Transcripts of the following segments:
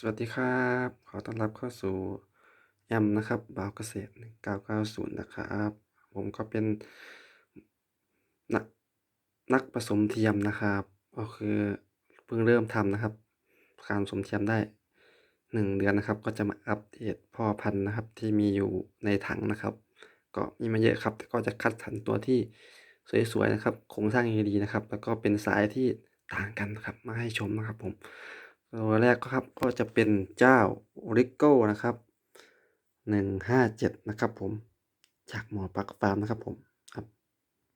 สวัสดีครับ ขอต้อนรับเข้าสู่แอมนะครับบ่าวเกษตร 990 นะครับ ผมก็เป็นนักนักผสมเทียมนะครับ ก็คือเพิ่งเริ่มทำนะครับ การผสมเทียมได้ 1 เดือนนะครับ ก็จะมาอัปเดตพ่อพันธุ์นะครับ ที่มีอยู่ในถังนะครับ ก็มีมาเยอะครับ แต่ก็จะคัดสรรตัวที่สวยๆนะครับโครงสร้างดีๆนะครับ แล้วก็เป็นสายที่ต่างกันนะครับ มาให้ชมนะครับผม ตัวแรกก็ครับก็จะเป็นเจ้า Rico นะครับ157นะครับผม จากหมอปักฟาร์มนะครับผมครับ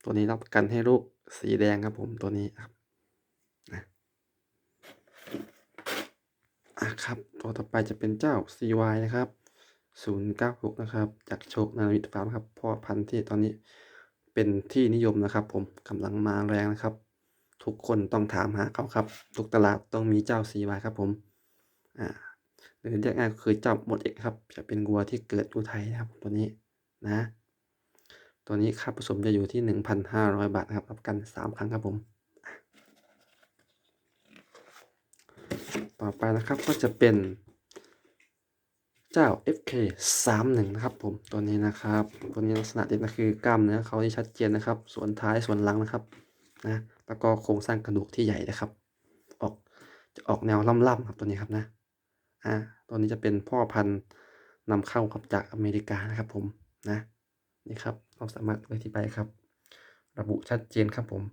ตัวนี้รับประกันให้ลูกสีแดงครับผมตัวนี้ครับนะอะครับ ตัวต่อไปจะเป็นเจ้า CY นะครับ096นะครับ จากโชคนาวิทฟาร์มครับพ่อพันธุ์ที่ตอนนี้เป็นที่นิยมนะครับ ผมกำลังมาแรงนะครับ ทุกคนต้องถามหาเขาครับ ทุกตลาดต้องมีเจ้า CY ครับผม อ่าหรือเรียกง่ายคือเจ้าหมดเอกครับ จะเป็นวัวที่เกิดอุทัยนะครับตัวนี้นะ ตัวนี้ค่าผสมจะอยู่ที่ 1,500 บาทครับรับกัน 3 ครั้งครับผม ต่อไปนะครับก็จะเป็นเจ้า FK 31นะครับผมตัวนี้นะครับ ตัวนี้ลักษณะเด่นก็คือกล้ามเนื้อเขาที่ชัดเจนนะครับ ส่วนท้ายส่วนหลังนะครับนะ แล้วก็โครงสร้างกระดูกที่ใหญ่นะครับ ออกจะออกแนวล่ำๆครับตัวนี้ครับนะอ่าตัวนี้จะเป็นพ่อพันธุ์นำเข้าครับจากอเมริกานะครับผมนะนี่ครับเราสามารถอธิบายครับ ระบุชัดเจนครับผม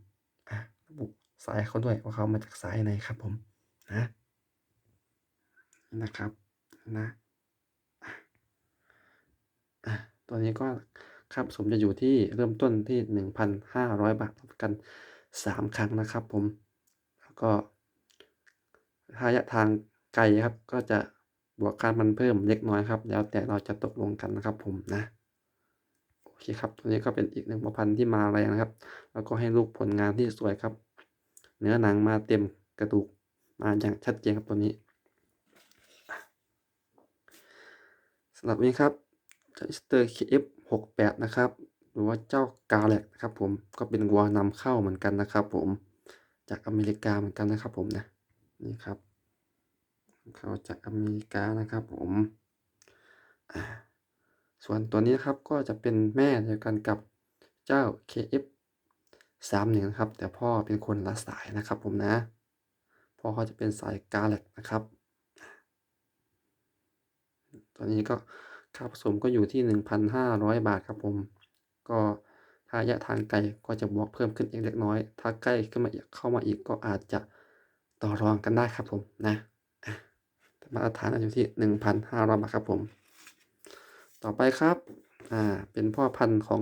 อ่าระบุสายเขาด้วยว่าเขามาจากสายไหนครับผมนะนะครับนะอะตัวนี้ก็ค่าผสมจะอยู่ที่เริ่มต้นที่ 1,500 บาทกัน 3 ครั้งนะครับผม แล้วก็ระยะทางไกลครับ ก็จะบวกค่ามันเพิ่มเล็กน้อยครับ แล้วแต่เราจะตกลงกันนะครับผมนะ โอเคครับตัวนี้ก็เป็นอีกหนึ่งประพันธ์ที่มาแรงนะครับ แล้วก็ให้ลูกผลงานที่สวยครับ เนื้อหนังมาเต็มกระดูกมาอย่างชัดเจนครับตัวนี้สำหรับวันนี้ครับสเตอร์ KF68 นะครับ หรือว่าเจ้ากาแล็กนะครับผมก็เป็นวัวนำเข้าเหมือนกันนะครับ ผมจากอเมริกาเหมือนกันนะครับ ผมนะนี่ครับ เข้าจากอเมริกานะครับ ผมส่วนตัวนี้นะครับก็จะเป็นแม่เดียวกันกับเจ้า KF 3 1นะครับ แต่พ่อเป็นคนละสายนะครับ ผมนะพ่อเขาจะเป็นสายกาแล็กนะครับตัวนี้ก็ค่าผสมก็อยู่ที่ 1,500 บาทครับผม ก็ถ้าระยะทางไกลก็จะบวกเพิ่มขึ้นอีกเล็กน้อย ถ้าใกล้ขึ้นมาอีกเข้ามาอีกก็อาจจะต่อรองกันได้ครับผมนะมาตรฐานอยู่ที่ 1,500บาทครับผม ต่อไปครับอ่าเป็นพ่อพันธุ์ของ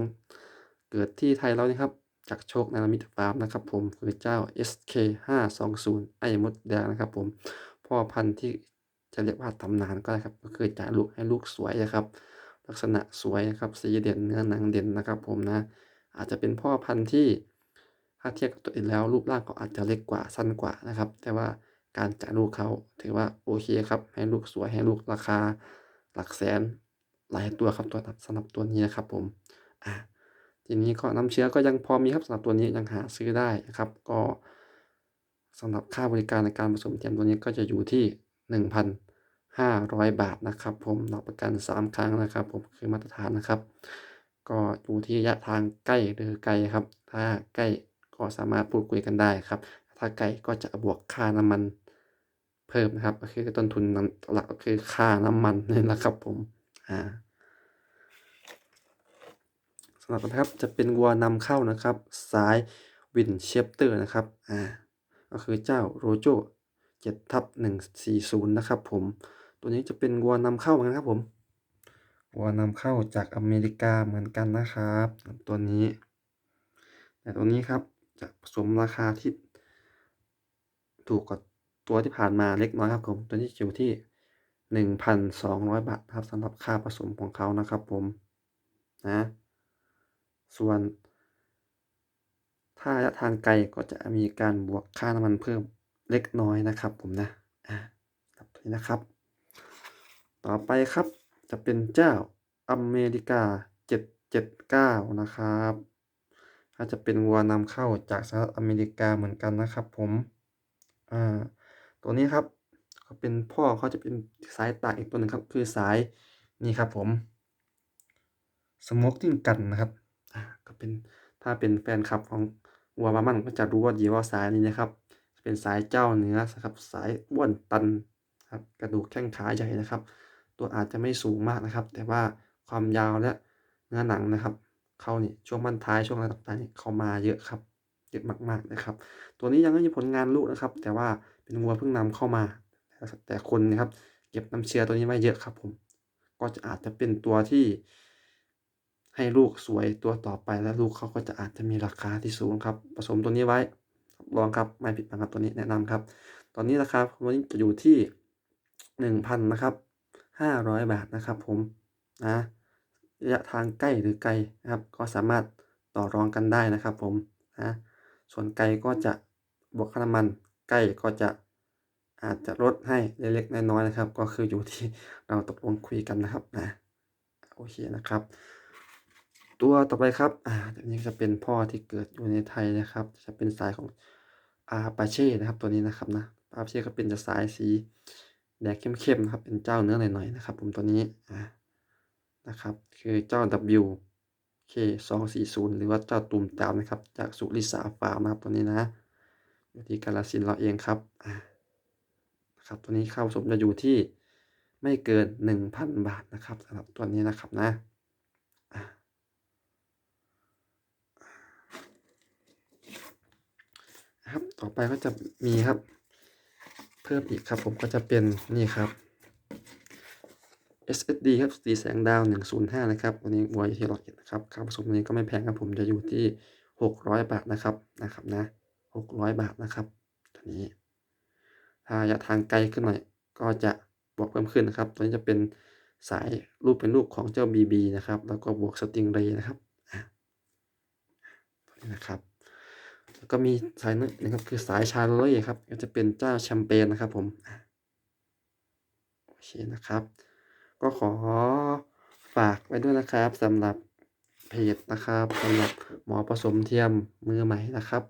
เกิดที่ไทยแล้วนะครับจากโชคนานามิตฟาร์มนะครับผมคือเจ้า SK 520ไอ้มดแดงนะครับผม พ่อพันธุ์ที่จะเรียกว่าตำนานก็ได้ครับ ก็คือจ่ายลูกให้ลูกสวยนะครับ ลักษณะสวยนะครับสีเด่นเนื้อหนังเด่นนะครับผมนะ อาจจะเป็นพ่อพันธุ์ที่ถ้าเทียบกับตัวอื่นแล้ว รูปร่างเขาอาจจะเล็กกว่าสั้นกว่านะครับ แต่ว่าการจ่ายลูกเขาถือว่าโอเคครับ ให้ลูกสวยให้ลูกราคา หลักแสนหลายตัวครับตัวสำหรับตัวนี้นะครับผมอ่าทีนี้ก็น้ำเชื้อก็ยังพอมีครับสำหรับตัวนี้ยังหาซื้อได้นะครับ ก็สำหรับค่าบริการในการผสมเทียมตัวนี้ก็จะอยู่ที่ 500 บาทนะครับ ผมรับประกัน 3 ครั้งนะครับ ผมคือมาตรฐานนะครับ ก็อยู่ที่ระยะทางใกล้หรือไกลครับ ถ้าใกล้ก็สามารถพูดคุยกันได้ครับ ถ้าไกลก็จะบวกค่าน้ำมันเพิ่มนะครับก็คือต้นทุนหลักก็คือค่าน้ำมันนี่แหละครับผมอ่าสำหรับนะครับจะเป็นวัวนำเข้านะครับ สายวินเชปเตอร์นะครับอ่าก็คือเจ้าโรโจ7ทับ140 นะครับผม ตัวนี้จะเป็นวัวนำเข้าเหมือนกันครับผมวัวนำเข้าจากอเมริกาเหมือนกันนะครับ ตัวนี้ แต่ตัวนี้ครับจะผสมราคาที่ถูกกว่าตัวที่ผ่านมาเล็กน้อยครับผม ตัวนี้อยู่ที่ 1,200 บาทครับสำหรับค่าผสมของเขานะครับผมนะส่วน ถ้าระยะทางไกลก็จะมีการบวกค่าน้ำมันเพิ่มเล็กน้อยนะครับผมนะอ่าครับนี้นะครับ ต่อไปครับจะเป็นเจ้าอเมริกา 779 นะครับถ้าจะเป็นวัวนำเข้าจากสหรัฐอเมริกาเหมือนกันนะครับ ผมอ่าตัวนี้ครับก็เป็นพ่อเขาจะเป็นสายต่างอีกตัวหนึ่งครับ คือสายนี่ครับผม Smoking Gun นะครับอ่าก็เป็นถ้าเป็นแฟนคลับของวัวบามันก็จะรู้ว่าดีว่าสายนี้นะครับเป็นสายเจ้าเนื้อครับสายอ้วนตันครับกระดูกแข้งขาใหญ่นะครับ ตัวอาจจะไม่สูงมากนะครับ แต่ว่าความยาวและเนื้อหนังนะครับ เขาเนี่ยช่วงบั้นท้ายช่วงอะไรต่างๆนี่เขามาเยอะครับเยอะมากๆนะครับ ตัวนี้ยังไม่มีผลงานลูกนะครับ แต่ว่าเป็นวัวเพิ่งนำเข้ามา แต่คนนะครับ เก็บน้ำเชื้อตัวนี้ไว้เยอะครับผม ก็จะอาจจะเป็นตัวที่ ให้ลูกสวยตัวต่อไปและลูกเขาก็จะอาจจะมีราคาที่สูงครับ ผสมตัวนี้ไว้ลองครับไม่ผิดหวังครับตัวนี้แนะนำครับ ตอนนี้ราคาตัวนี้จะอยู่ที่ 1,000นะครับ 500 บาทนะครับผมนะระยะทางใกล้หรือไกลนะครับ ก็สามารถต่อรองกันได้นะครับผมนะส่วนไกลก็จะบวกค่าน้ำมันใกล้ก็จะอาจจะลดให้เล็กๆน้อยๆนะครับ ก็คืออยู่ที่เราตกลงคุยกันนะครับนะโอเคนะครับ ตัวต่อไปครับอ่าตัวนี้จะเป็นพ่อที่เกิดอยู่ในไทยนะครับ จะเป็นสายของ Apache นะครับ ตัวนี้นะครับนะ Apache ก็เป็นจะสายสี แดงเข้มๆนะครับ เป็นเจ้าเนื้อหน่อยๆนะครับ ผมตัวนี้อ่านะครับ คือเจ้า WK240 หรือว่าเจ้าตูมตามนะครับ จากสุริสาฟาร์มนะครับตัวนี้นะอยู่ที่กาฬสินเราเองครับอ่านะครับตัวนี้ค่าผสมจะอยู่ที่ไม่เกิน 1,000 บาทนะครับสำหรับตัวนี้นะครับนะครับต่อไปก็จะมีครับ พิ่มอีกครับผมก็จะเป็นนี่ครับ SSD ครับสีแสงดาว 105 นะครับตัวนี้วัวอยู่ที่100เอ็ดนะครับค่าผสมตัวนี้ก็ไม่แพงครับผมจะอยู่ที่ 600 บาทนะครับนะครับนะ 600 บาทนะครับตัวนี้ ถ้าระยะทางไกลขึ้นหน่อยก็จะบวกเพิ่มขึ้นนะครับ ตัวนี้จะเป็นสายรูปเป็นรูปของเจ้า BB นะครับ แล้วก็บวก Stingray นะครับตัวนี้นะครับ ก็มีสายนึงนะครับคือสาย Charolais ครับก็จะเป็นเจ้าแชมเปญนะครับผมโอเคนะครับ ก็ขอฝากไว้ด้วยนะครับสำหรับเพจนะครับสำหรับหมอผสมเทียมมือใหม่นะครับ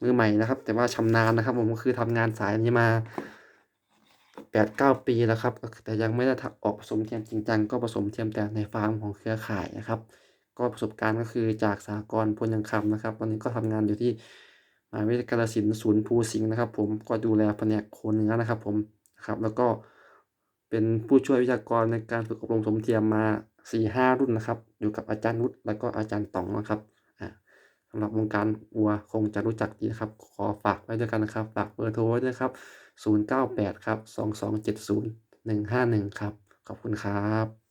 มือใหม่นะครับ แต่ว่าชำนาญนะครับ ผมก็คือทำงานสายนี้มา8-9ปีแล้วครับ แต่ยังไม่ได้ออกผสมเทียมจริงจังก็ผสมเทียมแต่ในฟาร์มของเครือข่ายนะครับ ก็ประสบการณ์ก็คือจากสหกรณ์พลยังคำนะครับ ตอนนี้ก็ทำงานอยู่ที่ มหาวิทยาลัยกาฬสินธุ์ศูนย์ภูสิงห์นะครับ ผมก็ดูแลแผนกโคเนื้อนะครับ ผมนะครับแล้วก็เป็นผู้ช่วยวิทยากรในการฝึกอบรมสมเทียมมา4-5รุ่นนะครับ อยู่กับอาจารย์นุชแล้วก็อาจารย์ต๋องนะครับสำหรับวงการวัวคงจะรู้จักดีนะครับ ขอฝากไว้ด้วยกันนะครับ ฝากเบอร์โทรไว้ด้วยครับ 098 ครับ 2270 151 ครับ ขอบคุณครับ